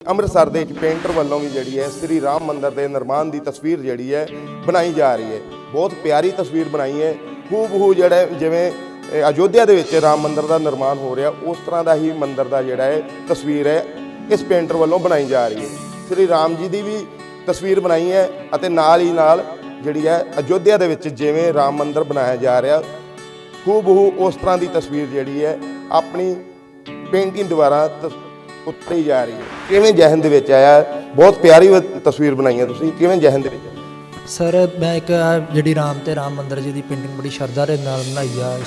ਅੰਮ੍ਰਿਤਸਰ ਦੇ ਵਿੱਚ ਪੇਂਟਰ ਵੱਲੋਂ ਵੀ ਜਿਹੜੀ ਹੈ ਸ੍ਰੀ ਰਾਮ ਮੰਦਿਰ ਦੇ ਨਿਰਮਾਣ ਦੀ ਤਸਵੀਰ ਜਿਹੜੀ ਹੈ ਬਣਾਈ ਜਾ ਰਹੀ ਹੈ। ਬਹੁਤ ਪਿਆਰੀ ਤਸਵੀਰ ਬਣਾਈ ਹੈ। ਹੂ ਜਿਹੜਾ ਜਿਵੇਂ ਅਯੋਧਿਆ ਦੇ ਵਿੱਚ ਰਾਮ ਮੰਦਿਰ ਦਾ ਨਿਰਮਾਣ ਹੋ ਰਿਹਾ, ਉਸ ਤਰ੍ਹਾਂ ਦਾ ਹੀ ਮੰਦਿਰ ਦਾ ਜਿਹੜਾ ਹੈ ਤਸਵੀਰ ਹੈ, ਇਸ ਪੇਂਟਰ ਵੱਲੋਂ ਬਣਾਈ ਜਾ ਰਹੀ ਹੈ। ਸ੍ਰੀ ਰਾਮ ਜੀ ਦੀ ਵੀ ਤਸਵੀਰ ਬਣਾਈ ਹੈ ਅਤੇ ਨਾਲ ਹੀ ਨਾਲ ਜਿਹੜੀ ਹੈ ਅਯੋਧਿਆ ਦੇ ਵਿੱਚ ਜਿਵੇਂ ਰਾਮ ਮੰਦਿਰ ਬਣਾਇਆ ਜਾ ਰਿਹਾ ਹੂ ਉਸ ਤਰ੍ਹਾਂ ਦੀ ਤਸਵੀਰ ਜਿਹੜੀ ਹੈ, ਆਪਣੀ ਪੇਂਟਿੰਗ ਦੁਆਰਾ ਤਸ- ਉਤਰੀ ਜਾ ਰਹੀ ਹੈ। ਕਿਵੇਂ ਜਹਨ ਦੇ ਵਿੱਚ ਆਇਆ? ਬਹੁਤ ਪਿਆਰੀ ਤਸਵੀਰ ਬਣਾਈ ਹੈ ਤੁਸੀਂ। ਕਿਵੇਂ ਜਹਨ ਦੇ ਵਿੱਚ ਸਰ ਮੈਂ ਇੱਕ ਆਹ ਜਿਹੜੀ ਰਾਮ ਤੇ ਰਾਮ ਮੰਦਿਰ ਜੀ ਦੀ ਪੇਂਟਿੰਗ ਬੜੀ ਸ਼ਰਧਾ ਦੇ ਨਾਲ ਬਣਾਈ ਆ।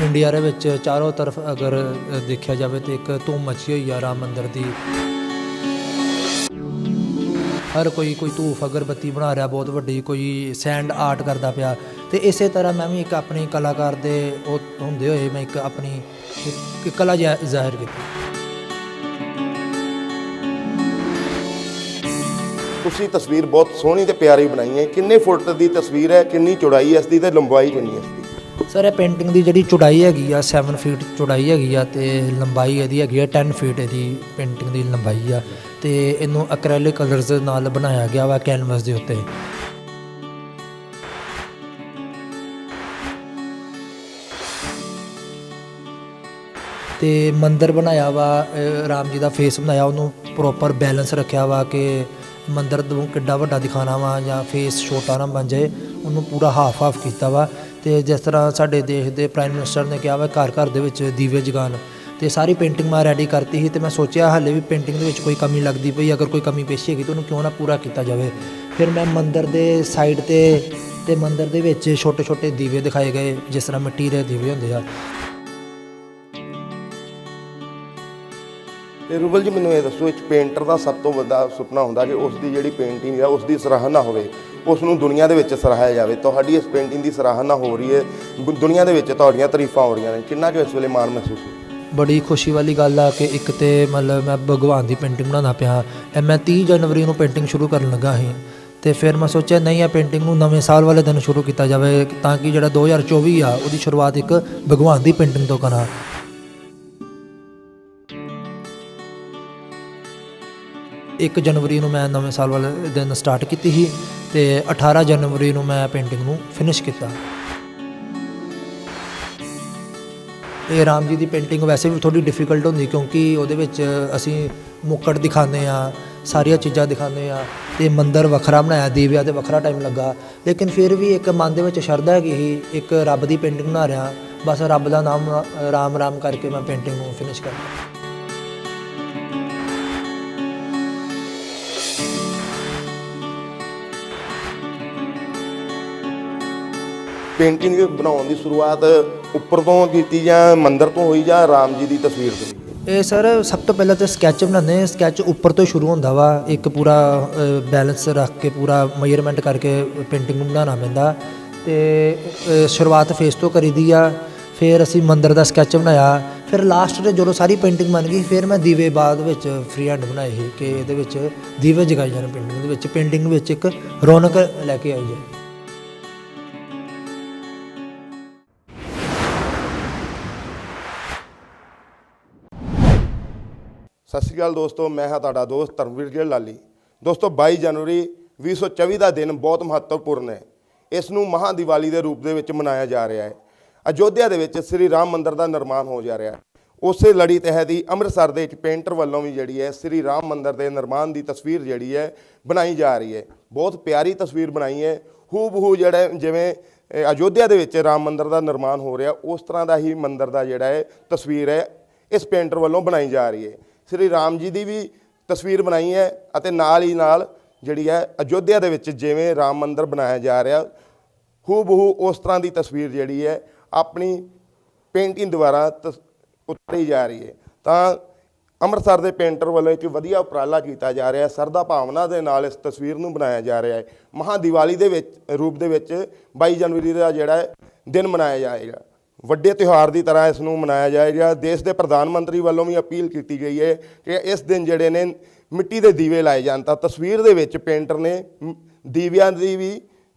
ਇੰਡੀਆ ਦੇ ਵਿੱਚ ਚਾਰੋਂ ਤਰਫ ਅਗਰ ਅ, ਦੇਖਿਆ ਜਾਵੇ ਤੇ ਇੱਕ ਧੂਮ ਮਚੀ ਹੋਈ ਆ ਰਾਮ ਮੰਦਿਰ ਦੀ। ਹਰ ਕੋਈ ਕੋਈ ਧੂਫ ਅਗਰਬੱਤੀ ਬਣਾ ਰਿਹਾ ਬਹੁਤ ਵੱਡੀ ਕੋਈ ਸੈਂਡ ਆਰਟ ਕਰਦਾ ਪਿਆ। ਤੇ ਇਸੇ ਤਰ੍ਹਾਂ ਮੈਂ ਵੀ ਇੱਕ ਆਪਣੀ ਕਲਾਕਾਰ ਦੇ ਉਹ ਹੁੰਦੇ ਹੋਏ ਮੈਂ ਇੱਕ ਆਪਣੀ ਇੱਕ- ਕਲਾ ਜ਼ਾਹਿਰ ਜ਼ਾਹਿਰ ਕੀਤੀ। ਤੁਸੀਂ ਤਸਵੀਰ ਬਹੁਤ ਸੋਹਣੀ ਤੇ ਪਿਆਰੀ ਬਣਾਈ ਹੈ। ਕਿੰਨੇ ਫੁੱਟ ਦੀ ਤਸਵੀਰ ਹੈ ਕਿੰਨੀ ਚੌੜਾਈ ਹੈ ਇਸ ਦੀ ਤੇ ਲੰਬਾਈ ਕਿੰਨੀ ਹੈ ਇਸ ਦੀ? ਸਰ ਇਹ ਪੇਂਟਿੰਗ ਦੀ ਜਿਹੜੀ ਚੌੜਾਈ ਹੈਗੀ ਆ 7 ਫੀਟ ਚੌੜਾਈ ਹੈਗੀ ਆ ਤੇ ਲੰਬਾਈ ਇਹਦੀ ਹੈਗੀ ਆ 10 ਫੀਟ ਇਹਦੀ ਪੇਂਟਿੰਗ ਦੀ ਲੰਬਾਈ ਆ। ਤੇ ਇਹਨੂੰ ਐਕ੍ਰੈਲਿਕ ਕਲਰਸ ਦੇ ਨਾਲ ਬਣਾਇਆ ਗਿਆ ਵਾ ਕੈਨਵਸ ਦੇ ਉੱਤੇ। ਤੇ ਮੰਦਰ ਬਣਾਇਆ ਵਾ ਰਾਮ ਜੀ ਦਾ ਫੇਸ ਬਣਾਇਆ, ਉਹਨੂੰ ਪ੍ਰੋਪਰ ਬੈਲੈਂਸ ਰੱਖਿਆ ਵਾ ਕਿ ਮੰਦਰ ਨੂੰ ਕਿੱਡਾ ਵੱਡਾ ਦਿਖਾਣਾ ਵਾ ਜਾਂ ਫੇਸ ਛੋਟਾ ਨਾ ਬਣ ਜਾਏ, ਉਹਨੂੰ ਪੂਰਾ ਹਾਫ ਹਾਫ ਕੀਤਾ ਵਾ। ਤੇ ਜਿਸ ਤਰ੍ਹਾਂ ਸਾਡੇ ਦੇਸ਼ ਦੇ ਪ੍ਰਾਈਮ ਮਿਨਿਸਟਰ ਨੇ ਕਿਹਾ ਵਾ ਘਰ ਘਰ ਦੇ ਵਿੱਚ ਦੀਵੇ ਜਗਾਉਣ। ਤੇ ਸਾਰੀ ਪੇਂਟਿੰਗ ਮੈਂ ਰੈਡੀ ਕਰਤੀ ਸੀ ਤੇ ਮੈਂ ਸੋਚਿਆ ਹਾਲੇ ਵੀ ਪੇਂਟਿੰਗ ਦੇ ਵਿੱਚ ਕੋਈ ਕਮੀ ਲੱਗਦੀ ਪਈ, ਅਗਰ ਕੋਈ ਕਮੀ ਪੇਸ਼ੀ ਹੈਗੀ ਤਾਂ ਉਹਨੂੰ ਕਿਉਂ ਨਾ ਪੂਰਾ ਕੀਤਾ ਜਾਵੇ। ਫਿਰ ਮੈਂ ਮੰਦਰ ਦੇ ਸਾਈਡ ਤੇ ਤੇ ਮੰਦਰ ਦੇ ਵਿੱਚ ਛੋਟੇ ਛੋਟੇ ਦੀਵੇ ਦਿਖਾਏ ਗਏ, ਜਿਸ ਤਰ੍ਹਾਂ ਮਿੱਟੀ ਦੇ ਦੀਵੇ ਹੁੰਦੇ ਆ। ਤੇ ਰੂਬਲ ਜੀ, ਮੈਨੂੰ ਇਹ ਦੱਸੋ, ਇੱਕ ਪੇਂਟਰ ਦਾ ਸਭ ਤੋਂ ਵੱਡਾ ਸੁਪਨਾ ਹੁੰਦਾ ਕਿ ਉਸ ਦੀ ਜਿਹੜੀ ਪੇਂਟਿੰਗ ਹੈ ਉਸ ਦੀ ਸਰਾਹਨਾ ਹੋਵੇ। ਉਸ ਨੂੰ ਦੁਨੀਆ ਦੇ ਵਿੱਚ ਸਰਾਹਿਆ ਜਾਵੇ। ਤੁਹਾਡੀ ਇਸ ਪੇਂਟਿੰਗ ਦੀ ਸਰਾਹਨਾ ਹੋ ਰਹੀ ਹੈ। ਗੁ- ਦੁਨੀਆ ਦੇ ਵਿੱਚ ਤੁਹਾਡੀਆਂ ਤਾਰੀਫਾਂ ਹੋ ਰਹੀਆਂ ਨੇ। ਕਿੰਨਾ ਕੁ ਇਸ ਵੇਲੇ ਮਾਣ ਮਹਿਸੂਸ ਹੋ ਬੜੀ ਖੁਸ਼ੀ ਵਾਲੀ ਗੱਲ ਆ ਕਿ ਇੱਕ ਤੇ ਮਤਲਬ ਮੈਂ ਭਗਵਾਨ ਦੀ ਪੇਂਟਿੰਗ ਬਣਾਉਣਾ ਪਿਆ ਇਹ ਮੈਂ 30 ਜਨਵਰੀ ਨੂੰ ਪੇਂਟਿੰਗ ਸ਼ੁਰੂ ਕਰਨ ਲੱਗਾ ਸੀ। ਤੇ ਫਿਰ ਮੈਂ ਸੋਚਿਆ, ਨਹੀਂ, ਇਹ ਪੇਂਟਿੰਗ ਨੂੰ ਨਵੇਂ ਸਾਲ ਵਾਲੇ ਦਿਨ ਸ਼ੁਰੂ ਕੀਤਾ ਜਾਵੇ ਤਾਂ ਕਿ ਜਿਹੜਾ 2024 ਆ, ਉਹਦੀ ਸ਼ੁਰੂਆਤ ਇੱਕ ਭਗਵਾਨ ਦੀ ਪੇਂਟਿੰਗ ਤੋਂ ਕਰਾਂ। ਇੱਕ ਜਨਵਰੀ ਨੂੰ ਮੈਂ ਨਵੇਂ ਸਾਲ ਵਾਲੇ ਦਿਨ ਸਟਾਰਟ ਕੀਤੀ ਸੀ ਤੇ 18 ਜਨਵਰੀ ਨੂੰ ਮੈਂ ਪੇਂਟਿੰਗ ਨੂੰ ਫਿਨਿਸ਼ ਕੀਤਾ। ਇਹ ਰਾਮ ਜੀ ਦੀ ਪੇਂਟਿੰਗ ਵੈਸੇ ਵੀ ਥੋੜੀ ਡਿਫਿਕਲਟ ਹੁੰਦੀ ਕਿਉਂਕਿ ਉਹਦੇ ਵਿੱਚ ਅਸੀਂ ਮੁੱਕਟ ਦਿਖਾਉਂਦੇ ਆ ਸਾਰੀਆਂ ਚੀਜ਼ਾਂ ਦਿਖਾਉਂਦੇ ਆ ਤੇ ਮੰਦਰ ਵੱਖਰਾ ਬਣਾਇਆ, ਦੀਵਿਆਂ ਤੇ ਵੱਖਰਾ ਟਾਈਮ ਲੱਗਾ। ਲੇਕਿਨ ਫਿਰ ਵੀ ਇੱਕ ਮਨ ਦੇ ਵਿੱਚ ਸ਼ਰਧਾ ਹੈਗੀ ਸੀ, ਇੱਕ ਰੱਬ ਦੀ ਪੇਂਟਿੰਗ ਬਣਾ ਰਿਹਾ, ਬਸ ਰੱਬ ਦਾ ਨਾਮ ਰਾਮ ਰਾਮ ਕਰਕੇ ਮੈਂ ਪੇਂਟਿੰਗ ਨੂੰ ਫਿਨਿਸ਼ ਕਰਤਾ ਪੇਂਟਿੰਗ ਬਣਾਉਣ ਦੀ ਸ਼ੁਰੂਆਤ ਉੱਪਰ ਤੋਂ ਕੀਤੀ ਜਾਂ ਮੰਦਿਰ ਤੋਂ ਹੋਈ ਜਾਂ ਰਾਮ ਜੀ ਦੀ ਤਸਵੀਰ ਤੋਂ? ਇਹ ਸਰ ਸਭ ਤੋਂ ਪਹਿਲਾਂ ਤਾਂ ਸਕੈਚ ਬਣਾਉਂਦੇ ਸਕੈਚ ਉੱਪਰ ਤੋਂ ਸ਼ੁਰੂ ਹੁੰਦਾ ਵਾ। ਇੱਕ ਪੂਰਾ ਬੈਲੈਂਸ ਰੱਖ ਕੇ ਪੂਰਾ ਮੇਜਰਮੈਂਟ ਕਰਕੇ ਪੇਂਟਿੰਗ ਨੂੰ ਬਣਾਉਣਾ ਪੈਂਦਾ। ਤੇ ਅ, ਸ਼ੁਰੂਆਤ ਫੇਸ ਤੋਂ ਕਰੀਦੀ ਆ। ਫਿਰ ਅਸੀਂ ਮੰਦਿਰ ਦਾ ਸਕੈਚ ਬਣਾਇਆ। ਫਿਰ ਲਾਸਟ ਤੇ ਜਦੋਂ ਸਾਰੀ ਪੇਂਟਿੰਗ ਬਣ ਗਈ ਫਿਰ ਮੈਂ ਦੀਵੇ ਬਾਅਦ ਵਿੱਚ ਫ੍ਰੀ ਹੈਂਡ ਬਣਾਏ ਸੀ ਕਿ ਇਹਦੇ ਵਿੱਚ ਦੀਵੇ ਜਗਾਏ ਜਾਣ ਪੇਂਟਿੰਗ ਦੇ ਵਿੱਚ। ਪੇਂਟਿੰਗ ਵਿੱਚ ਇੱਕ ਰੌਣਕ ਲੈ ਕੇ ਆਈ ਜਾਏ ਸਤਿ ਸ਼੍ਰੀ ਅਕਾਲ ਦੋਸਤੋ, ਮੈਂ ਹਾਂ ਤੁਹਾਡਾ ਦੋਸਤ ਧਰਮਵੀਰ ਜੀ ਲਾਲੀ। ਦੋਸਤੋ 22 ਜਨਵਰੀ 2024 ਦਾ ਦਿਨ ਬਹੁਤ ਮਹੱਤਵਪੂਰਨ ਹੈ। ਇਸ ਨੂੰ ਮਹਾ ਦੀਵਾਲੀ ਦੇ ਰੂਪ ਦੇ ਵਿੱਚ ਮਨਾਇਆ ਜਾ ਰਿਹਾ ਹੈ। ਅਯੋਧਿਆ ਦੇ ਵਿੱਚ ਸ੍ਰੀ ਰਾਮ ਮੰਦਿਰ ਦਾ ਨਿਰਮਾਣ ਹੋ ਜਾ ਰਿਹਾ ਹੈ। ਉਸੇ ਲੜੀ ਤਹਿਤ ਹੀ ਅੰਮ੍ਰਿਤਸਰ ਦੇ ਵਿੱਚ ਪੇਂਟਰ ਵੱਲੋਂ ਵੀ ਜਿਹੜੀ ਹੈ ਸ੍ਰੀ ਰਾਮ ਮੰਦਿਰ ਦੇ ਨਿਰਮਾਣ ਦੀ ਤਸਵੀਰ ਜਿਹੜੀ ਹੈ ਬਣਾਈ ਜਾ ਰਹੀ ਹੈ। ਬਹੁਤ ਪਿਆਰੀ ਤਸਵੀਰ ਬਣਾਈ ਹੈ। ਹੂ ਬਹੂ ਜਿਹੜਾ ਜਿਵੇਂ ਅਯੋਧਿਆ ਦੇ ਵਿੱਚ ਰਾਮ ਮੰਦਿਰ ਦਾ ਨਿਰਮਾਣ ਹੋ ਰਿਹਾ, ਉਸ ਤਰ੍ਹਾਂ ਦਾ ਹੀ ਮੰਦਿਰ ਦਾ ਜਿਹੜਾ ਹੈ ਤਸਵੀਰ ਹੈ, ਇਸ ਪੇਂਟਰ ਵੱਲੋਂ ਬਣਾਈ ਜਾ ਰਹੀ ਹੈ। ਸ੍ਰੀ ਰਾਮ ਜੀ ਦੀ ਵੀ ਤਸਵੀਰ ਬਣਾਈ ਹੈ ਅਤੇ ਨਾਲ ਹੀ ਨਾਲ ਜਿਹੜੀ ਹੈ ਅਯੋਧਿਆ ਦੇ ਵਿੱਚ ਜਿਵੇਂ ਰਾਮ ਮੰਦਿਰ ਬਣਾਇਆ ਜਾ ਰਿਹਾ ਹੂ ਬਹੂ ਉਸ ਤਰ੍ਹਾਂ ਦੀ ਤਸਵੀਰ ਜਿਹੜੀ ਹੈ ਆਪਣੀ ਪੇਂਟਿੰਗ ਦੁਆਰਾ ਤਸ- ਉਤਾਰੀ ਜਾ ਰਹੀ ਹੈ। ਤਾਂ ਅੰਮ੍ਰਿਤਸਰ ਦੇ ਪੇਂਟਰ ਵੱਲੋਂ ਇੱਕ ਵਧੀਆ ਉਪਰਾਲਾ ਕੀਤਾ ਜਾ ਰਿਹਾ ਹੈ ਸਰਦਾ ਭਾਵਨਾ ਦੇ ਨਾਲ ਇਸ ਤਸਵੀਰ ਨੂੰ ਬਣਾਇਆ ਜਾ ਰਿਹਾ ਹੈ। ਮਹਾ ਦੀਵਾਲੀ ਦੇ ਵਿੱਚ, ਰੂਪ ਦੇ ਵਿੱਚ 22 ਜਨਵਰੀ ਦਾ ਜਿਹੜਾ ਦਿਨ ਮਨਾਇਆ ਜਾਏਗਾ। ਵੱਡੇ ਤਿਉਹਾਰ ਦੀ ਤਰ੍ਹਾਂ ਇਸ ਨੂੰ ਮਨਾਇਆ ਜਾਏਗਾ ਦੇਸ਼ ਦੇ ਪ੍ਰਧਾਨ ਮੰਤਰੀ ਵੱਲੋਂ ਵੀ ਅਪੀਲ ਕੀਤੀ ਗਈ ਹੈ ਕਿ ਇਸ ਦਿਨ ਜਿਹੜੇ ਨੇ ਮਿੱਟੀ ਦੇ ਦੀਵੇ ਲਾਏ ਜਾਣ। ਤਾਂ ਤਸਵੀਰ ਦੇ ਵਿੱਚ ਪੇਂਟਰ ਨੇ ਦੀਵਿਆਂ ਦੀ ਵੀ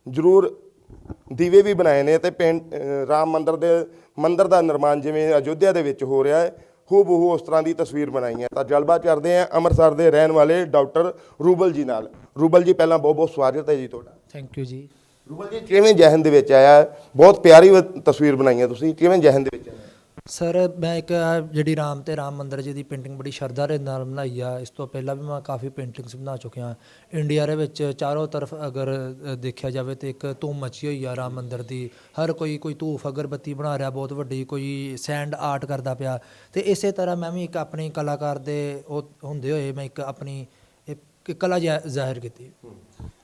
ਜ਼ਰੂਰ ਦੀਵੇ ਵੀ ਬਣਾਏ ਨੇ ਤੇ ਪੇਂਟ ਰਾਮ ਮੰਦਰ ਦੇ, ਮੰਦਰ ਦਾ ਨਿਰਮਾਣ ਜਿਵੇਂ ਅਯੋਧਿਆ ਦੇ ਵਿੱਚ ਹੋ ਰਿਹਾ ਹੈ ਬਹੂ ਉਸ ਤਰ੍ਹਾਂ ਦੀ ਤਸਵੀਰ ਬਣਾਈ ਹੈ ਤਾਂ ਜਲਬਾਤ ਕਰਦੇ ਹਾਂ ਅੰਮ੍ਰਿਤਸਰ ਦੇ ਰਹਿਣ ਵਾਲੇ ਡਾਕਟਰ ਰੂਬਲ ਜੀ ਨਾਲ। ਰੂਬਲ ਜੀ, ਪਹਿਲਾਂ ਬਹੁਤ ਬਹੁਤ ਸਵਾਗਤ ਹੈ ਜੀ ਤੁਹਾਡਾ। ਥੈਂਕ ਯੂ ਜੀ। ਰੂਬਲ ਜੀ ਕਿਵੇਂ ਜਹਨ ਦੇ ਵਿੱਚ ਆਇਆ? ਬਹੁਤ ਪਿਆਰੀ ਵ- ਤਸਵੀਰ ਬਣਾਈ ਹੈ ਤੁਸੀਂ। ਕਿਵੇਂ ਜਹਨ ਦੇ ਵਿੱਚ ਆਇਆ? ਸਰ ਮੈਂ ਇੱਕ ਆਹ ਜਿਹੜੀ ਰਾਮ ਤੇ ਰਾਮ ਮੰਦਿਰ ਜੀ ਦੀ ਪੇਂਟਿੰਗ ਬੜੀ ਸ਼ਰਧਾ ਦੇ ਨਾਲ ਬਣਾਈ ਆ। ਇਸ ਤੋਂ ਪਹਿਲਾਂ ਵੀ ਮੈਂ ਕਾਫੀ ਪੇਂਟਿੰਗਸ ਬਣਾ ਚੁੱਕਿਆ ਇੰਡੀਆ ਦੇ ਵਿੱਚ ਚਾਰੋਂ ਤਰਫ ਅਗਰ ਅ, ਦੇਖਿਆ ਜਾਵੇ ਤੇ ਇੱਕ ਧੂਮ ਮਚੀ ਹੋਈ ਆ ਰਾਮ ਮੰਦਿਰ ਦੀ। ਹਰ ਕੋਈ ਕੋਈ ਧੂਫ ਅਗਰਬੱਤੀ ਬਣਾ ਰਿਹਾ ਬਹੁਤ ਵੱਡੀ ਕੋਈ ਸੈਂਡ ਆਰਟ ਕਰਦਾ ਪਿਆ। ਤੇ ਇਸੇ ਤਰ੍ਹਾਂ ਮੈਂ ਵੀ ਇੱਕ ਆਪਣੀ ਕਲਾਕਾਰ ਦੇ ਉਹ ਹੁੰਦੇ ਹੋਏ ਮੈਂ ਇੱਕ ਆਪਣੀ ਇੱਕ ਕਲਾ ਜ਼ਾਹਿ- ਜ਼ਾਹਿਰ ਕੀਤੀ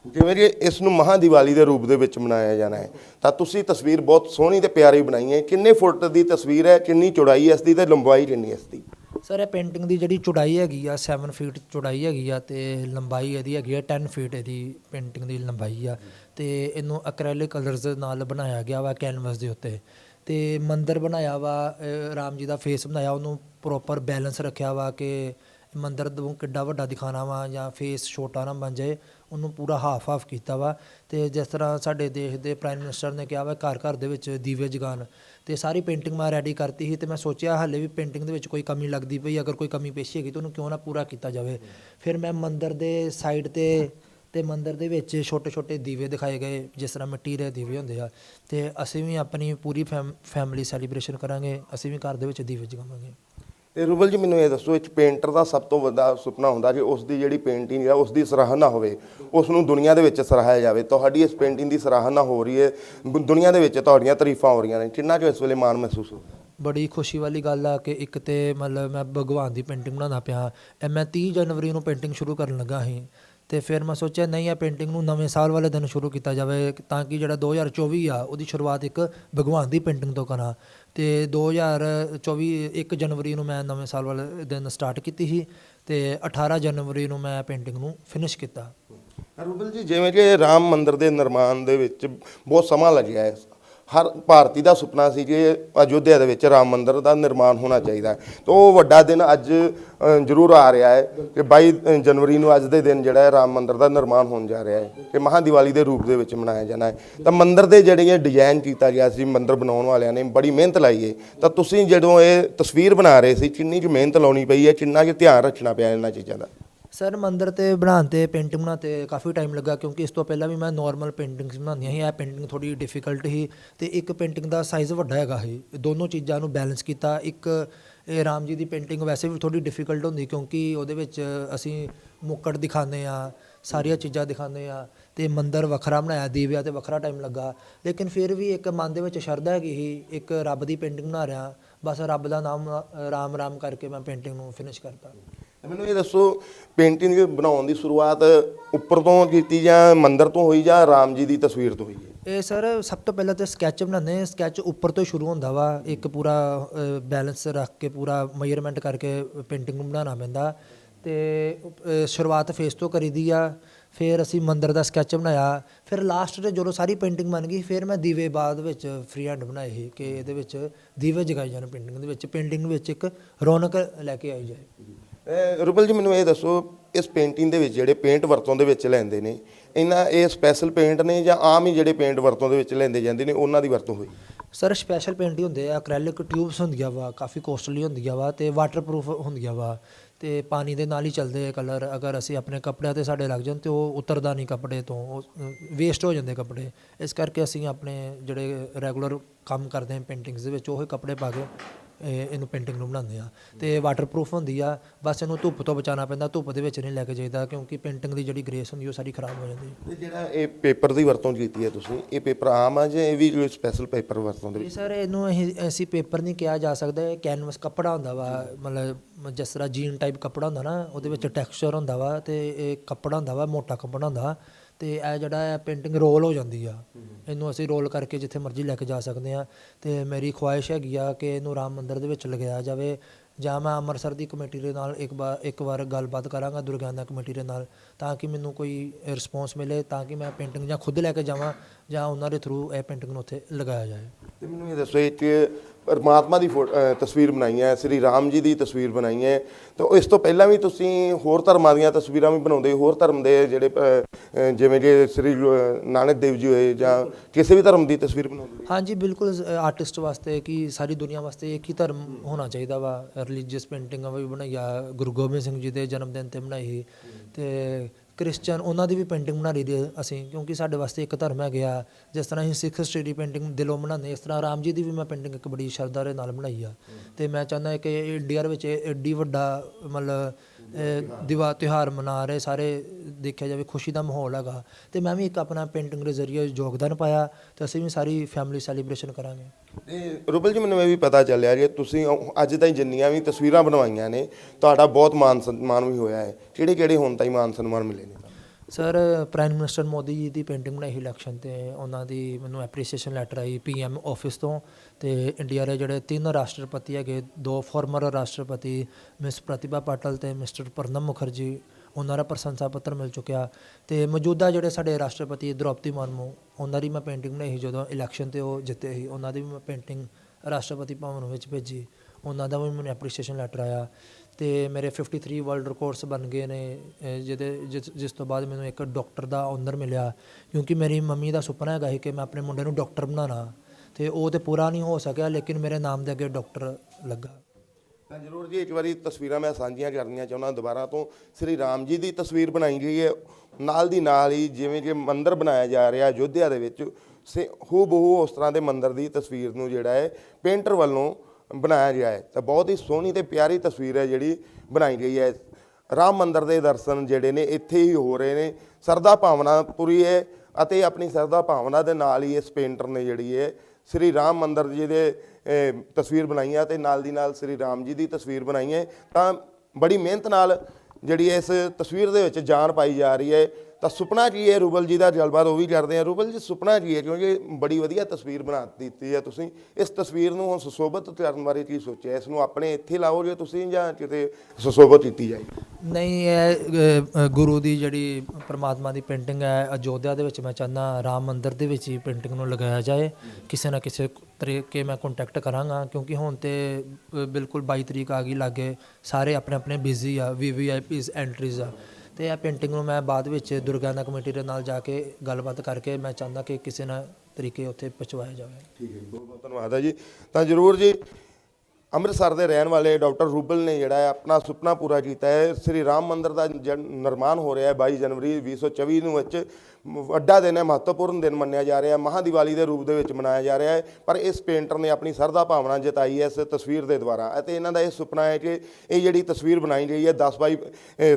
ਜਿਵੇਂ ਕਿ ਇਸ ਨੂੰ ਮਹਾਂ ਦੀਵਾਲੀ ਦੇ ਰੂਪ ਦੇ ਵਿੱਚ ਮਨਾਇਆ ਜਾਣਾ ਹੈ। ਤਾਂ ਤੁਸੀਂ ਤਸਵੀਰ ਬਹੁਤ ਸੋਹਣੀ ਤੇ ਪਿਆਰੀ ਬਣਾਈ ਹੈ। ਕਿੰਨੇ ਫੁੱਟ ਦੀ ਤਸਵੀਰ ਹੈ ਕਿੰਨੀ ਚੌੜਾਈ ਹੈ ਇਸ ਦੀ ਤੇ ਲੰਬਾਈ ਕਿੰਨੀ ਹੈ ਇਸ ਦੀ? ਸਰ ਇਹ ਪੇਂਟਿੰਗ ਦੀ ਜਿਹੜੀ ਚੌੜਾਈ ਹੈਗੀ ਆ 7 ਫੀਟ ਚੌੜਾਈ ਹੈਗੀ ਆ ਤੇ ਲੰਬਾਈ ਇਹਦੀ ਹੈਗੀ ਆ 10 ਫੀਟ ਇਹਦੀ ਪੇਂਟਿੰਗ ਦੀ ਲੰਬਾਈ ਆ। ਤੇ ਇਹਨੂੰ ਐਕ੍ਰੈਲਿਕ ਕਲਰਸ ਦੇ ਨਾਲ ਬਣਾਇਆ ਗਿਆ ਵਾ ਕੈਨਵਸ ਦੇ ਉੱਤੇ। ਤੇ ਮੰਦਿਰ ਬਣਾਇਆ ਵਾ ਰਾਮ ਜੀ ਦਾ ਫੇਸ ਬਣਾਇਆ ਉਹਨੂੰ ਪ੍ਰੋਪਰ ਬੈਲੈਂਸ ਰੱਖਿਆ ਵਾ ਕਿ ਮੰਦਰ ਨੂੰ ਕਿੱਡਾ ਵੱਡਾ ਦਿਖਾਉਣਾ ਵਾ ਜਾਂ ਫੇਸ ਛੋਟਾ ਨਾ ਬਣ ਜਾਏ, ਉਹਨੂੰ ਪੂਰਾ ਹਾਫ ਹਾਫ ਕੀਤਾ ਵਾ। ਅਤੇ ਜਿਸ ਤਰ੍ਹਾਂ ਸਾਡੇ ਦੇਸ਼ ਦੇ ਪ੍ਰਾਈਮ ਮਿਨਿਸਟਰ ਨੇ ਕਿਹਾ ਵਾ, ਘਰ ਘਰ ਦੇ ਵਿੱਚ ਦੀਵੇ ਜਗਾਉਣ। ਅਤੇ ਸਾਰੀ ਪੇਂਟਿੰਗ ਮੈਂ ਰੈਡੀ ਕਰਤੀ ਸੀ ਅਤੇ ਮੈਂ ਸੋਚਿਆ ਹਾਲੇ ਵੀ ਪੇਂਟਿੰਗ ਦੇ ਵਿੱਚ ਕੋਈ ਕਮੀ ਲੱਗਦੀ ਪਈ, ਅਗਰ ਕੋਈ ਕਮੀ ਪੇਸ਼ੀ ਹੈਗੀ ਤਾਂ ਉਹਨੂੰ ਕਿਉਂ ਨਾ ਪੂਰਾ ਕੀਤਾ ਜਾਵੇ। ਫਿਰ ਮੈਂ ਮੰਦਰ ਦੇ ਸਾਈਡ ਤੇ ਅਤੇ ਮੰਦਰ ਦੇ ਵਿੱਚ ਛੋਟੇ ਛੋਟੇ ਦੀਵੇ ਦਿਖਾਏ ਗਏ, ਜਿਸ ਤਰ੍ਹਾਂ ਮਿੱਟੀ ਦੇ ਦੀਵੇ ਹੁੰਦੇ ਆ। ਅਤੇ ਅਸੀਂ ਵੀ ਆਪਣੀ ਪੂਰੀ ਫੈਮ ਫੈਮਿਲੀ ਸੈਲੀਬ੍ਰੇਸ਼ਨ ਕਰਾਂਗੇ, ਅਸੀਂ ਵੀ ਘਰ ਦੇ ਵਿੱਚ ਦੀਵੇ ਜਗਾਵਾਂਗੇ। ਤੇ ਰੂਬਲ ਜੀ ਮੈਨੂੰ ਇਹ ਦੱਸੋ, ਇੱਕ ਪੇਂਟਰ ਦਾ ਸਭ ਤੋਂ ਵੱਡਾ ਸੁਪਨਾ ਹੁੰਦਾ ਕਿ ਉਸ ਦੀ ਜਿਹੜੀ ਪੇਂਟਿੰਗ ਹੈ ਉਸ ਦੀ ਸਰਾਹਨਾ ਹੋਵੇ ਉਸ ਨੂੰ ਦੁਨੀਆ ਦੇ ਵਿੱਚ ਸਰਾਹਿਆ ਜਾਵੇ। ਤੁਹਾਡੀ ਇਸ ਪੇਂਟਿੰਗ ਦੀ ਸਰਾਹਨਾ ਹੋ ਰਹੀ ਹੈ, ਬ- ਦੁਨੀਆ ਦੇ ਵਿੱਚ ਤੁਹਾਡੀਆਂ ਤਾਰੀਫਾਂ ਹੋ ਰਹੀਆਂ ਨੇ। ਕਿੰਨਾ ਕੁ ਇਸ ਵੇਲੇ ਮਾਣ ਮਹਿਸੂਸ ਹੁੰਦਾ ਬੜੀ ਖੁਸ਼ੀ ਵਾਲੀ ਗੱਲ ਆ ਕਿ ਇੱਕ ਤੇ ਮਤਲਬ ਮੈਂ ਭਗਵਾਨ ਦੀ ਪੇਂਟਿੰਗ ਬਣਾਉਂਦਾ ਪਿਆ ਇਹ ਮੈਂ 30 ਜਨਵਰੀ ਨੂੰ ਪੇਂਟਿੰਗ ਸ਼ੁਰੂ ਕਰਨ ਲੱਗਾ ਸੀ। ਤੇ ਫਿਰ ਮੈਂ ਸੋਚਿਆ, ਨਹੀਂ, ਇਹ ਪੇਂਟਿੰਗ ਨੂੰ ਨਵੇਂ ਸਾਲ ਵਾਲੇ ਦਿਨ ਸ਼ੁਰੂ ਕੀਤਾ ਜਾਵੇ ਤਾਂ ਕਿ ਜਿਹੜਾ 2024 ਆ, ਉਹਦੀ ਸ਼ੁਰੂਆਤ ਇੱਕ ਭਗਵਾਨ ਦੀ ਪੇਂਟਿੰਗ ਤੋਂ ਕਰਾਂ। ਤੇ 2024 1 ਜਨਵਰੀ ਨੂੰ ਮੈਂ ਨਵੇਂ ਸਾਲ ਵਾਲੇ ਦਿਨ ਸਟਾਰਟ ਕੀਤੀ ਸੀ ਤੇ 18 ਜਨਵਰੀ ਨੂੰ ਮੈਂ ਪੇਂਟਿੰਗ ਨੂੰ ਫਿਨਿਸ਼ ਕੀਤਾ। ਰੂਬਲ ਜੀ, ਜਿਵੇਂ ਕਿ ਰਾਮ ਮੰਦਿਰ ਦੇ ਨਿਰਮਾਣ ਦੇ ਵਿੱਚ ਬਹੁਤ ਸਮਾਂ ਲੱਗਿਆ ਹੈ। ਹਰ ਭਾਰਤੀ ਦਾ ਸੁਪਨਾ ਸੀ ਕਿ ਅਯੁੱਧਿਆ ਦੇ ਵਿੱਚ ਰਾਮ ਮੰਦਿਰ ਦਾ ਨਿਰਮਾਣ ਹੋਣਾ ਚਾਹੀਦਾ ਹੈ। ਤਾਂ ਉਹ ਵੱਡਾ ਦਿਨ ਅੱਜ ਜ਼ਰੂਰ ਆ ਰਿਹਾ ਹੈ ਕਿ 22 ਜਨਵਰੀ ਨੂੰ ਅੱਜ ਦੇ ਦਿਨ ਜਿਹੜਾ ਹੈ ਰਾਮ ਮੰਦਿਰ ਦਾ ਨਿਰਮਾਣ ਹੋਣ ਜਾ ਰਿਹਾ ਹੈ ਕਿ ਮਹਾਂ ਦੀਵਾਲੀ ਦੇ ਰੂਪ ਦੇ ਵਿੱਚ ਮਨਾਇਆ ਜਾਣਾ ਹੈ। ਤਾਂ ਮੰਦਿਰ ਦੇ ਜਿਹੜੇ ਡਿਜ਼ਾਈਨ ਕੀਤਾ ਗਿਆ ਸੀ, ਮੰਦਿਰ ਬਣਾਉਣ ਵਾਲਿਆਂ ਨੇ ਬੜੀ ਮਿਹਨਤ ਲਾਈ ਹੈ। ਤਾਂ ਤੁਸੀਂ ਜਦੋਂ ਇਹ ਤਸਵੀਰ ਬਣਾ ਰਹੇ ਸੀ, ਕਿੰਨੀ ਕੁ ਮਿਹਨਤ ਲਾਉਣੀ ਪਈ ਹੈ, ਕਿੰਨਾ ਕੁ ਧਿਆਨ ਰੱਖਣਾ ਪਿਆ ਇਹਨਾਂ ਚੀਜ਼ਾਂ ਦਾ? ਸਰ ਮੰਦਿਰ ਤੇ ਬਣਾਉਣ ਤੇ ਪੇਂਟਿੰਗ ਬਣਾਉਣ ਤੇ ਕਾਫੀ ਟਾਈਮ ਲੱਗਾ ਕਿਉਂਕਿ ਇਸ ਤੋਂ ਪਹਿਲਾਂ ਵੀ ਮੈਂ ਨਾਰਮਲ ਪੇਂਟਿੰਗਸ ਬਣਾਉਂਦੀਆਂ ਸੀ। ਇਹ ਪੇਂਟਿੰਗ ਥੋੜੀ ਡਿਫਿਕਲਟ ਸੀ ਤੇ ਇੱਕ ਪੇਂਟਿੰਗ ਦਾ ਸਾਈਜ਼ ਵੱਡਾ ਹੈਗਾ ਸੀ। ਦੋਨੋਂ ਚੀਜ਼ਾਂ ਨੂੰ ਬੈਲੈਂਸ ਕੀਤਾ। ਇੱਕ ਇਹ ਰਾਮ ਜੀ ਦੀ ਪੇਂਟਿੰਗ ਵੈਸੇ ਵੀ ਥੋੜੀ ਡਿਫਿਕਲਟ ਹੁੰਦੀ ਕਿਉਂਕਿ ਉਹਦੇ ਵਿੱਚ ਅਸੀਂ ਮੁੱਕਟ ਦਿਖਾਉਂਦੇ ਆ ਸਾਰੀਆਂ ਚੀਜ਼ਾਂ ਦਿਖਾਉਂਦੇ ਆ ਤੇ ਮੰਦਿਰ ਵੱਖਰਾ ਬਣਾਇਆ ਦੀਵਿਆਂ ਤੇ ਵੱਖਰਾ ਟਾਈਮ ਲੱਗਾ। ਲੇਕਿਨ ਫਿਰ ਵੀ ਇੱਕ ਮਨ ਦੇ ਵਿੱਚ ਸ਼ਰਧਾ ਹੈਗੀ ਸੀ ਇੱਕ ਰੱਬ ਦੀ ਪੇਂਟਿੰਗ ਬਣਾ ਰਿਹਾ। ਬਸ ਰੱਬ ਦਾ ਨਾਮ ਰਾਮ ਰਾਮ ਕਰਕੇ ਮੈਂ ਪੇਂਟਿੰਗ ਨੂੰ ਫਿਨਿਸ਼ ਕਰਤਾ। ਮੈਨੂੰ ਇਹ ਦੱਸੋ ਪੇਂਟਿੰਗ ਬਣਾਉਣ ਦੀ ਸ਼ੁਰੂਆਤ ਉੱਪਰ ਤੋਂ ਕੀਤੀ ਜਾਂ ਮੰਦਰ ਤੋਂ ਹੋਈ ਜਾਂ ਰਾਮ ਜੀ ਦੀ ਤਸਵੀਰ ਤੋਂ ਹੋਈ ਹੈ? ਇਹ ਸਰ, ਸਭ ਤੋਂ ਪਹਿਲਾਂ ਤਾਂ ਸਕੈਚ ਬਣਾਉਂਦੇ ਸਕੈਚ ਉੱਪਰ ਤੋਂ ਸ਼ੁਰੂ ਹੁੰਦਾ ਵਾ। ਇੱਕ ਪੂਰਾ ਬੈਲੈਂਸ ਰੱਖ ਕੇ ਪੂਰਾ ਮੈਜ਼ਰਮੈਂਟ ਕਰਕੇ ਪੇਂਟਿੰਗ ਨੂੰ ਬਣਾਉਣਾ ਪੈਂਦਾ। ਤੇ ਸ਼ੁਰੂਆਤ ਫੇਸ ਤੋਂ ਕਰੀਦੀ ਆ। ਫਿਰ ਅਸੀਂ ਮੰਦਰ ਦਾ ਸਕੈਚ ਬਣਾਇਆ। ਫਿਰ ਲਾਸਟ ਤੇ ਜਦੋਂ ਸਾਰੀ ਪੇਂਟਿੰਗ ਬਣ ਗਈ, ਫਿਰ ਮੈਂ ਦੀਵੇ ਬਾਅਦ ਵਿੱਚ ਫ੍ਰੀ ਹੈਂਡ ਬਣਾਏ ਸੀ ਕਿ ਇਹਦੇ ਵਿੱਚ ਦੀਵੇ ਜਗਾਏ ਜਾਣ ਪੇਂਟਿੰਗ ਦੇ ਵਿੱਚ। ਪੇਂਟਿੰਗ ਵਿੱਚ ਇੱਕ ਰੌਣਕ ਲੈ ਕੇ ਆਈ ਜਾਏ। ਇਹ ਰੁਬਲ ਜੀ, ਮੈਨੂੰ ਇਹ ਦੱਸੋ, ਇਸ ਪੇਂਟਿੰਗ ਦੇ ਵਿੱਚ ਜਿਹੜੇ ਪੇਂਟ ਵਰਤੋਂ ਦੇ ਵਿੱਚ ਲੈਂਦੇ ਨੇ, ਇਹਨਾਂ ਇਹ ਸਪੈਸ਼ਲ ਪੇਂਟ ਨੇ ਜਾਂ ਆਮ ਹੀ ਜਿਹੜੇ ਪੇਂਟ ਵਰਤੋਂ ਦੇ ਵਿੱਚ ਲੈਂਦੇ ਜਾਂਦੇ ਨੇ, ਉਹਨਾਂ ਦੀ ਵਰਤੋਂ ਹੋਈ? ਸਰ ਸਪੈਸ਼ਲ ਪੇਂਟ ਹੀ ਹੁੰਦੇ ਆ ਐਕ੍ਰੈਲਿਕ ਟਿਊਬਸ ਹੁੰਦੀਆਂ ਵਾ, ਕਾਫੀ ਕੋਸਟਲੀ ਹੁੰਦੀਆਂ ਵਾ ਤੇ ਵਾਟਰਪ੍ਰੂਫ ਹੁੰਦੀਆਂ ਵਾ ਤੇ ਪਾਣੀ ਦੇ ਨਾਲ ਹੀ ਚੱਲਦੇ ਆ ਕਲਰ ਅਗਰ ਅਸੀਂ ਆਪਣੇ ਕੱਪੜਿਆਂ ਤੇ ਸਾਡੇ ਲੱਗ ਜਾਣ ਤੇ ਉਹ ਉਤਰਦਾ ਨਹੀਂ ਕੱਪੜੇ ਤੋਂ, ਉਹ ਵੇਸਟ ਹੋ ਜਾਂਦੇ ਕੱਪੜੇ। ਇਸ ਕਰਕੇ ਅਸੀਂ ਆਪਣੇ ਜਿਹੜੇ ਰੈਗੂਲਰ ਕੰਮ ਕਰਦੇ ਹਾਂ ਪੇਂਟਿੰਗਸ ਦੇ ਵਿੱਚ, ਉਹ ਹੀ ਕੱਪੜੇ ਪਾ ਕੇ ਇਹ- ਇਹਨੂੰ ਪੇਂਟਿੰਗ ਨੂੰ ਬਣਾਉਂਦੇ ਆ। ਤੇ ਵਾਟਰਪ੍ਰੂਫ ਹੁੰਦੀ ਆ। ਬਸ ਇਹਨੂੰ ਧੁੱਪ ਤੋਂ ਬਚਾਉਣਾ ਪੈਂਦਾ ਧੁੱਪ ਦੇ ਵਿੱਚ ਨਹੀਂ ਲੈ ਕੇ ਜਾਈਦਾ ਕਿਉਂਕਿ ਪੇਂਟਿੰਗ ਦੀ ਜਿਹੜੀ ਗ੍ਰੇਸ ਹੁੰਦੀ ਉਹ ਸਾਰੀ ਖਰਾਬ ਹੋ ਜਾਂਦੀ ਹੈ ਤੇ ਜਿਹੜਾ ਇਹ ਪੇਪਰ ਦੀ ਵਰਤੋਂ ਕੀਤੀ ਹੈ ਤੁਸੀਂ ਇਹ ਪੇਪਰ ਆਮ ਆ ਜਾਂ ਇਹ ਵੀ ਕੋਈ ਸਪੈਸ਼ਲ ਪੇਪਰ ਵਰਤੋਂ ਦੇ ਜੀ ਵਿੱਚ? ਸਰ ਇਹਨੂੰ ਅਸੀਂ ਅਸੀਂ ਪੇਪਰ ਨਹੀਂ ਕਿਹਾ ਜਾ ਸਕਦਾ। ਇਹ ਕੈਨਵਸ ਕੱਪੜਾ ਹੁੰਦਾ ਵਾ ਮਤਲਬ ਜਿਸ ਤਰ੍ਹਾਂ ਜੀਨ ਟਾਈਪ ਕੱਪੜਾ ਹੁੰਦਾ ਨਾ ਉਹਦੇ ਵਿੱਚ ਟੈਕਸਚਰ ਹੁੰਦਾ ਵਾ ਤੇ ਇਹ ਕੱਪੜਾ ਹੁੰਦਾ ਵਾ ਮੋਟਾ ਕੱਪੜਾ ਹੁੰਦਾ। ਤੇ ਇਹ ਜਿਹੜਾ ਹੈ ਪੇਂਟਿੰਗ ਰੋਲ ਹੋ ਜਾਂਦੀ ਆ। ਇਹਨੂੰ ਅਸੀਂ ਰੋਲ ਕਰਕੇ ਜਿੱਥੇ ਮਰਜ਼ੀ ਲੈ ਕੇ ਜਾ ਸਕਦੇ ਹਾਂ। ਤੇ ਮੇਰੀ ਖੁਆਇਸ਼ ਹੈਗੀ ਆ ਕਿ ਇਹਨੂੰ ਰਾਮ ਮੰਦਿਰ ਦੇ ਵਿੱਚ ਲਗਾਇਆ ਜਾਵੇ। ਜਾਂ ਮੈਂ ਅੰਮ੍ਰਿਤਸਰ ਦੀ ਕਮੇਟੀ ਦੇ ਨਾਲ ਇੱਕ ਵਾਰ ਇੱਕ ਵਾਰ ਗੱਲਬਾਤ ਕਰਾਂਗਾ ਦੁਰਗਿਆਨਾ ਕਮੇਟੀ ਦੇ ਨਾਲ, ਤਾਂ ਕਿ ਮੈਨੂੰ ਕੋਈ ਰਿਸਪੌਂਸ ਮਿਲੇ, ਤਾਂ ਕਿ ਮੈਂ ਪੇਂਟਿੰਗ ਜਾਂ ਖੁਦ ਲੈ ਕੇ ਜਾਵਾਂ, ਜਾਂ ਉਹਨਾਂ ਦੇ ਥਰੂ ਇਹ ਪੇਂਟਿੰਗ ਨੂੰ ਉੱਥੇ ਲਗਾਇਆ ਜਾਏ। ਤੇ ਮੈਨੂੰ ਇਹ ਦੱਸੋ ਇੱਕ ਪਰਮਾਤਮਾ ਦੀ ਫੋ- ਤਸਵੀਰ ਬਣਾਈ ਹੈ, ਸ੍ਰੀ ਰਾਮ ਜੀ ਦੀ ਤਸਵੀਰ ਬਣਾਈ ਹੈ। ਤਾਂ ਇਸ ਤੋਂ ਪਹਿਲਾਂ ਵੀ ਤੁਸੀਂ ਹੋਰ ਧਰਮਾਂ ਦੀਆਂ ਤਸਵੀਰਾਂ ਵੀ ਬਣਾਉਂਦੇ, ਹੋਰ ਧਰਮ ਦੇ ਜਿਹੜੇ ਜਿਵੇਂ ਕਿ ਸ੍ਰੀ ਨਾਨਕ ਦੇਵ ਜੀ ਹੋਏ ਜਾਂ ਕਿਸੇ ਵੀ ਧਰਮ ਦੀ ਤਸਵੀਰ ਬਣਾਉਂਦੇ ਹਾਂਜੀ, ਬਿਲਕੁਲ ਆਰਟਿਸਟ ਵਾਸਤੇ ਕਿ ਸਾਰੀ ਦੁਨੀਆ ਵਾਸਤੇ ਇੱਕ ਹੀ ਧਰਮ ਹੋਣਾ ਚਾਹੀਦਾ ਵਾ ਰਿਲੀਜੀਅਸ ਪੇਂਟਿੰਗਾਂ ਵੀ ਬਣਾਈਆ ਗੁਰੂ ਗੋਬਿੰਦ ਸਿੰਘ ਜੀ ਦੇ ਜਨਮ ਦਿਨ ਤੇ ਬਣਾਈ ਸੀ ਤੇ ਕ੍ਰਿਸਚਨ ਉਹਨਾਂ ਦੀ ਵੀ ਪੇਂਟਿੰਗ ਬਣਾ ਲਈ ਦੀ ਅਸੀਂ ਕਿਉਂਕਿ ਸਾਡੇ ਵਾਸਤੇ ਇੱਕ ਧਰਮ ਹੈ ਗਿਆ ਜਿਸ ਤਰ੍ਹਾਂ ਅਸੀਂ ਸਿੱਖ ਹਿਸਟਰੀ ਪੇਂਟਿੰਗ ਦਿਲੋਂ ਬਣਾਉਂਦੇ ਇਸ ਤਰ੍ਹਾਂ ਰਾਮ ਜੀ ਦੀ ਵੀ ਮੈਂ ਪੇਂਟਿੰਗ ਇੱਕ ਬੜੀ ਸ਼ਰਧਾ ਦੇ ਨਾਲ ਬਣਾਈ ਆ। ਤੇ ਮੈਂ ਚਾਹੁੰਦਾ ਕਿ ਇੰਡੀਆ ਵਿੱਚ ਐਡੀ ਵੱਡਾ ਮਤਲਬ ਅਹ, ਦਿਵਾ ਤਿਉਹਾਰ ਮਨਾ ਰਹੇ ਸਾਰੇ ਦੇਖਿਆ ਜਾਵੇ ਖੁਸ਼ੀ ਦਾ ਮਾਹੌਲ ਹੈਗਾ। ਤੇ ਮੈਂ ਵੀ ਇੱਕ ਆਪਣਾ ਪੇਂਟਿੰਗ ਦੇ ਜ਼ਰੀਏ ਯੋਗਦਾਨ ਪਾਇਆ ਤੇ ਅਸੀਂ ਵੀ ਸਾਰੀ ਫੈਮਿਲੀ ਸੈਲੀਬ੍ਰੇਸ਼ਨ ਕਰਾਂਗੇ। ਰੁਬਲ ਜੀ, ਮੈਨੂੰ ਇਹ ਵੀ ਪਤਾ ਚੱਲਿਆ ਜੀ ਤੁਸੀਂ ਅੱਜ ਤਾਈਂ ਜਿੰਨੀਆਂ ਵੀ ਤਸਵੀਰਾਂ ਬਣਵਾਈਆਂ ਨੇ, ਤੁਹਾਡਾ ਬਹੁਤ ਮਾਨ ਸਨਮਾਨ ਵੀ ਹੋਇਆ ਹੈ। ਕਿਹੜੇ ਕਿਹੜੇ ਹੁਣ ਤਾਈਂ ਮਾਨ ਸਨਮਾਨ ਮਿਲੇ ਨੇ sir prime minister Modi ji ਦੀ ਪੇਂਟਿੰਗ ਬਣਾਈ ਸੀ ਇਲੈਕਸ਼ਨ ਤੇ ਉਹਨਾਂ ਦੀ ਮੈਨੂੰ ਐਪਰੀਸੀਏਸ਼ਨ ਲੈਟਰ ਆਈ ਪੀਐਮ ਆਫਿਸ ਤੋਂ ਤੇ ਇੰਡੀਆ ਦੇ ਜਿਹੜੇ ਤਿੰਨ ਰਾਸ਼ਟਰਪਤੀ ਹੈਗੇ, ਦੋ ਫਾਰਮਰ ਰਾਸ਼ਟਰਪਤੀ ਮਿਸ ਪ੍ਰਤਿਭਾ ਪਾਟਲ ਤੇ ਮਿਸਟਰ ਪ੍ਰਣਬ ਮੁਖਰਜੀ ਉਹਨਾਂ ਦਾ ਪ੍ਰਸ਼ੰਸਾ ਪੱਤਰ ਮਿਲ ਚੁੱਕਿਆ ਤੇ ਮੌਜੂਦਾ ਜਿਹੜੇ ਸਾਡੇ ਰਾਸ਼ਟਰਪਤੀ ਦ੍ਰੋਪਦੀ ਮੁਰਮੂ, ਉਹਨਾਂ ਦੀ ਮੈਂ ਪੇਂਟਿੰਗ ਬਣਾਈ ਸੀ ਜਦੋਂ ਇਲੈਕਸ਼ਨ ਤੇ ਉਹ ਜਿੱਤੇ ਸੀ, ਉਹਨਾਂ ਦੀ ਵੀ ਮੈਂ ਪੇਂਟਿੰਗ ਰਾਸ਼ਟਰਪਤੀ ਭਵਨ ਵਿੱਚ ਭੇਜੀ, ਉਹਨਾਂ ਦਾ ਵੀ ਮੈਨੂੰ ਐਪਰੀਸੀਏਸ਼ਨ ਲੈਟਰ ਆਇਆ ਤੇ ਮੇਰੇ 53 ਵਰਲਡ ਰਿਕਾਰਡਸ ਬਣ ਗਏ ਨੇ ਜਿਹਦੇ ਜਿਸ ਜਿਸ ਤੋਂ ਬਾਅਦ ਮੈਨੂੰ ਇੱਕ ਡਾਕਟਰ ਦਾ ਆਨਰ ਮਿਲਿਆ, ਕਿਉਂਕਿ ਮੇਰੀ ਮੰਮੀ ਦਾ ਸੁਪਨਾ ਹੈਗਾ ਸੀ ਕਿ ਮੈਂ ਆਪਣੇ ਮੁੰਡੇ ਨੂੰ ਡਾਕਟਰ ਬਣਾਉਣਾ ਤੇ ਉਹ ਤੇ ਪੂਰਾ ਨਹੀਂ ਹੋ ਸਕਿਆ, ਲੇਕਿਨ ਮੇਰੇ ਨਾਮ ਦੇ ਅੱਗੇ ਡਾਕਟਰ ਲੱਗਾ। ਤਾਂ ਜ਼ਰੂਰ ਜੀ ਇੱਕ ਵਾਰੀ ਤਸਵੀਰਾਂ ਮੈਂ ਸਾਂਝੀਆਂ ਕਰਨੀਆਂ ਚਾਹੁੰਦਾ ਦੁਬਾਰਾ ਤੋਂ। ਸ੍ਰੀ ਰਾਮ ਜੀ ਦੀ ਤਸਵੀਰ ਬਣਾਈ ਗਈ ਹੈ। ਨਾਲ ਦੀ ਨਾਲ ਹੀ ਜਿਵੇਂ ਕਿ ਮੰਦਿਰ ਬਣਾਇਆ ਜਾ ਰਿਹਾ ਅਯੋਧਿਆ ਦੇ ਵਿੱਚ, ਸੇ ਹੂ ਬਹੂ ਉਸ ਤਰ੍ਹਾਂ ਦੇ ਮੰਦਿਰ ਦੀ ਤਸਵੀਰ ਨੂੰ ਜਿਹੜਾ ਹੈ ਪੇਂਟਰ ਵੱਲੋਂ ਬਣਾਇਆ ਗਿਆ ਹੈ। ਤਾਂ ਬਹੁਤ ਹੀ ਸੋਹਣੀ ਤੇ ਪਿਆਰੀ ਤਸਵੀਰ ਹੈ ਜਿਹੜੀ ਬਣਾਈ ਗਈ ਹੈ। ਰਾਮ ਮੰਦਿਰ ਦੇ ਦਰਸ਼ਨ ਜਿਹੜੇ ਨੇ ਇੱਥੇ ਹੀ ਹੋ ਰਹੇ ਨੇ। ਸਰਦਾ ਭਾਵਨਾ ਪੂਰੀ ਹੈ ਅਤੇ ਆਪਣੀ ਸਰਦਾ ਭਾਵਨਾ ਦੇ ਨਾਲ ਹੀ ਇਸ ਪੇਂਟਰ ਨੇ ਜਿਹੜੀ ਹੈ ਸ੍ਰੀ ਰਾਮ ਮੰਦਰ ਜੀ ਦੇ ਤਸਵੀਰ ਬਣਾਈ ਹੈ ਤੇ ਨਾਲ ਦੀ ਨਾਲ ਸ੍ਰੀ ਰਾਮ ਜੀ ਦੀ ਤਸਵੀਰ ਬਣਾਈ ਹੈ। ਤਾਂ ਬੜੀ ਮਿਹਨਤ ਨਾਲ ਜਿਹੜੀ ਇਸ ਤਸਵੀਰ ਦੇ ਵਿੱਚ ਜਾਨ ਪਾਈ ਜਾ ਰਹੀ ਹੈ। ਤਾਂ ਸੁਪਨਾ ਕੀ ਹੈ? ਰੂਬਲ ਜੀ ਦਾ ਗੱਲਬਾਤ ਉਹ ਵੀ ਕਰਦੇ ਆ। ਰੂਬਲ ਜੀ, ਸੁਪਨਾ ਕੀ ਹੈ? ਕਿਉਂਕਿ ਬੜੀ ਵਧੀਆ ਤਸਵੀਰ ਬਣਾ ਦਿੱਤੀ ਹੈ ਤੁਸੀਂ। ਇਸ ਤਸਵੀਰ ਨੂੰ ਹੁਣ ਸੁਸ਼ੋਭਿਤ ਕਰਨ ਬਾਰੇ ਕੀ ਸੋਚਿਆ? ਇਸ ਨੂੰ ਆਪਣੇ ਇੱਥੇ ਲਾਓਗੇ ਤੁਸੀਂ ਜਾਂ ਕਿਤੇ ਸੁਸ਼ੋਭਿਤ ਕੀਤੀ ਜਾਏ। ਨਹੀਂ, ਇਹ ਗੁਰੂ ਦੀ ਜਿਹੜੀ ਪਰਮਾਤਮਾ ਦੀ ਪੇਂਟਿੰਗ ਹੈ, ਅਯੋਧਿਆ ਦੇ ਵਿੱਚ ਮੈਂ ਚਾਹੁੰਦਾ ਰਾਮ ਮੰਦਿਰ ਦੇ ਵਿੱਚ ਹੀ ਪੇਂਟਿੰਗ ਨੂੰ ਲਗਾਇਆ ਜਾਏ। ਕਿਸੇ ਨਾ ਕਿਸੇ ਤਰੀਕੇ ਮੈਂ ਕੰਟੈਕਟ ਕਰਾਂਗਾ, ਕਿਉਂਕਿ ਹੁਣ ਤੇ ਬਿਲਕੁਲ 22 ਤਰੀਕ ਆ ਗਈ, ਲਾਗੇ ਸਾਰੇ ਆਪਣੇ ਆਪਣੇ ਬਿਜ਼ੀ ਆ ਵੀਵੀਆਈਪੀਸ ਐਂਟਰੀਜ਼ ਆ। ਤੇ ਇਹ ਪੇਂਟਿੰਗ ਨੂੰ ਮੈਂ ਬਾਅਦ ਵਿੱਚ ਦੁਰਗਿਆਨਾ ਕਮੇਟੀ ਦੇ ਨਾਲ ਜਾ ਕੇ ਗੱਲਬਾਤ ਕਰਕੇ ਮੈਂ ਚਾਹੁੰਦਾ ਕਿ ਕਿਸੇ ਨਾ ਤਰੀਕੇ ਉੱਥੇ ਪਹੁੰਚਵਾਇਆ ਜਾਵੇ। ਠੀਕ ਹੈ ਬਹੁਤ ਬਹੁਤ ਧੰਨਵਾਦ ਹੈ ਜੀ। ਤਾਂ ਜਰੂਰ ਜੀ, ਅੰਮ੍ਰਿਤਸਰ ਦੇ ਰਹਿਣ ਵਾਲੇ ਡਾਕਟਰ ਰੂਬਲ ਨੇ ਜਿਹੜਾ ਹੈ ਆਪਣਾ ਸੁਪਨਾ ਪੂਰਾ ਕੀਤਾ ਹੈ। ਸ੍ਰੀ ਰਾਮ ਮੰਦਿਰ ਦਾ ਜਨ- ਨਿਰਮਾਣ ਹੋ ਰਿਹਾ ਹੈ 22 ਜਨਵਰੀ 2024 ਨੂੰ ਵਿੱਚ। ਵੱਡਾ ਦਿਨ ਹੈ, ਮਹੱਤਵਪੂਰਨ ਦਿਨ ਮੰਨਿਆ ਜਾ ਰਿਹਾ ਹੈ। ਮਹਾ ਦੀਵਾਲੀ ਦੇ ਰੂਪ ਦੇ ਵਿੱਚ ਮਨਾਇਆ ਜਾ ਰਿਹਾ ਹੈ। ਪਰ ਇਸ ਪੇਂਟਰ ਨੇ ਆਪਣੀ ਸਰਦਾ ਭਾਵਨਾ ਜਤਾਈ ਹੈ ਇਸ ਤਸਵੀਰ ਦੇ ਦੁਆਰਾ ਅਤੇ ਇਹਨਾਂ ਦਾ ਇਹ ਸੁਪਨਾ ਹੈ ਕਿ ਇਹ ਜਿਹੜੀ ਤਸਵੀਰ ਬਣਾਈ ਗਈ ਹੈ 10 ਬਾਈ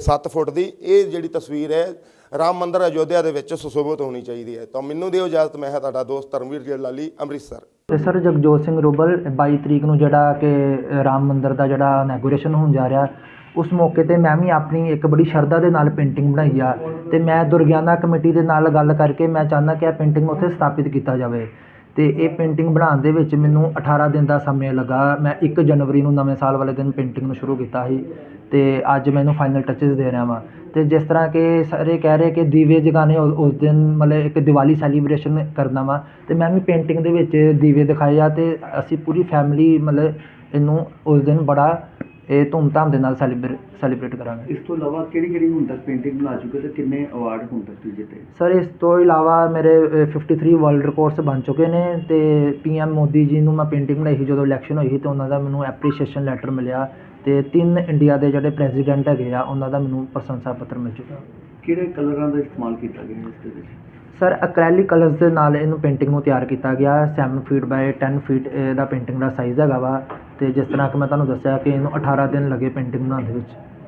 7 ਫੁੱਟ ਦੀ, ਇਹ ਜਿਹੜੀ ਤਸਵੀਰ ਹੈ, ਰਾਮ ਮੰਦਰ ਅਯੋਧਿਆ ਦੇ ਵਿੱਚ ਸੁਸ਼ੋਭਿਤ ਹੋਣੀ ਚਾਹੀਦੀ ਹੈ। ਤਾਂ ਮੈਨੂੰ ਦਿਓ ਇਜਾਜ਼ਤ, ਮੈਂ ਹਾਂ ਤੁਹਾਡਾ ਦੋਸਤ ਧਰਮਵੀਰ ਜੀ ਅੰਮ੍ਰਿਤਸਰ। ਤੇ ਸਰ ਜਗਜੋਤ ਸਿੰਘ ਰੁਬਲ 22 ਤਰੀਕ ਨੂੰ ਜਿਹੜਾ ਕਿ ਰਾਮ ਮੰਦਰ ਦਾ ਜਿਹੜਾ ਇਨੈਗੋਰੇਸ਼ਨ ਹੋਣ ਜਾ ਰਿਹਾ ਉਸ ਮੌਕੇ ਤੇ ਮੈਂ ਵੀ ਆਪਣੀ ਇੱਕ ਬੜੀ ਸ਼ਰਧਾ ਦੇ ਨਾਲ ਪੇਂਟਿੰਗ ਬਣਾਈ ਆ ਅਤੇ ਮੈਂ ਦੁਰਗਿਆਨਾ ਕਮੇਟੀ ਦੇ ਨਾਲ ਗੱਲ ਕਰਕੇ ਮੈਂ ਚਾਹੁੰਦਾ ਕਿ ਇਹ ਪੇਂਟਿੰਗ ਉੱਥੇ ਸਥਾਪਿਤ ਕੀਤਾ ਜਾਵੇ। ਅਤੇ ਇਹ ਪੇਂਟਿੰਗ ਬਣਾਉਣ ਦੇ ਵਿੱਚ ਮੈਨੂੰ 18 ਦਿਨ ਦਾ ਸਮੇਂ ਲੱਗਾ। ਮੈਂ ਇੱਕ ਜਨਵਰੀ ਨੂੰ ਨਵੇਂ ਸਾਲ ਵਾਲੇ ਦਿਨ ਪੇਂਟਿੰਗ ਨੂੰ ਸ਼ੁਰੂ ਕੀਤਾ ਸੀ ਅਤੇ ਅੱਜ ਮੈਂ ਇਹਨੂੰ ਫਾਈਨਲ ਟੱਚਿਸ ਦੇ ਰਿਹਾ ਵਾਂ। ਅਤੇ ਜਿਸ ਤਰ੍ਹਾਂ ਕਿ ਸਾਰੇ ਕਹਿ ਰਹੇ ਕਿ ਦੀਵੇ ਜਗਾਉਣੇ ਉਸ ਉਸ ਦਿਨ ਮਤਲਬ ਇੱਕ ਦੀਵਾਲੀ ਸੈਲੀਬ੍ਰੇਸ਼ਨ ਕਰਨਾ ਵਾ। ਅਤੇ ਮੈਂ ਵੀ ਪੇਂਟਿੰਗ ਦੇ ਵਿੱਚ ਦੀਵੇ ਦਿਖਾਏ ਆ ਅਤੇ ਅਸੀਂ ਪੂਰੀ ਫੈਮਿਲੀ ਮਤਲਬ ਇਹਨੂੰ ਉਸ ਦਿਨ ਬੜਾ ਇਹ ਧੂਮਧਾਮ ਦੇ ਨਾਲ ਸੈਲੀਬ੍ਰੇਟ ਸੈਲੀਬ੍ਰੇਟ ਕਰਾਂਗੇ। ਇਸ ਤੋਂ ਇਲਾਵਾ ਕਿਹੜੀ ਕਿਹੜੀ ਹੁਣ ਤੱਕ ਪੇਂਟਿੰਗ ਬਣਾ ਚੁੱਕੇ ਤੇ ਕਿੰਨੇ ਅਵਾਰਡ ਹੁਣ ਤੱਕ ਤੁਸੀਂ ਜਿੱਤੇ? ਸਰ ਇਸ ਤੋਂ ਇਲਾਵਾ ਮੇਰੇ ਅ, 53 ਵਰਲਡ ਰਿਕਾਰਡਸ ਬਣ ਚੁੱਕੇ ਨੇ ਤੇ ਪੀਐਮ ਮੋਦੀ ਜੀ ਨੂੰ ਮੈਂ ਪੇਂਟਿੰਗ ਬਣਾਈ ਸੀ ਜਦੋਂ ਇਲੈਕਸ਼ਨ ਹੋਈ ਸੀ ਤੇ ਉਹਨਾਂ ਦਾ ਮੈਨੂੰ ਐਪਰੀਸ਼ੀਏਸ਼ਨ ਲੈਟਰ ਮਿਲਿਆ ਤੇ ਤਿੰਨ ਇੰਡੀਆ ਦੇ ਜਿਹੜੇ ਪ੍ਰੈਜ਼ੀਡੈਂਟ ਹੈਗੇ ਆ ਉਹਨਾਂ ਦਾ ਮੈਨੂੰ ਪ੍ਰਸ਼ੰਸਾ ਪੱਤਰ ਮਿਲ ਚੁੱਕਾ। ਕਿਹੜੇ ਕਲਰਾਂ ਦਾ ਇਸਤੇਮਾਲ ਕੀਤਾ ਗਿਆ ਇਸ ਦੇ ਵਿੱਚ? ਸਰ ਐਕ੍ਰੈਲਿਕ ਕਲਰਸ ਦੇ ਨਾਲ ਇਹਨੂੰ ਪੇਂਟਿੰਗ ਨੂੰ ਤਿਆਰ ਕੀਤਾ ਗਿਆ। 7 ਫੀਟ ਬਾਈ 10 ਫੀਟ ਦਾ ਪੇਂਟਿੰਗ ਦਾ ਸਾਈਜ਼ ਹੈਗਾ ਵਾ। ਅਤੇ ਜਿਸ ਤਰ੍ਹਾਂ ਕਿ ਮੈਂ ਤੁਹਾਨੂੰ ਦੱਸਿਆ ਕਿ ਇਹਨੂੰ 18 ਦਿਨ ਲੱਗੇ ਪੇਂਟਿੰਗ ਬਣਾਉਣ ਦੇ ਵਿੱਚ।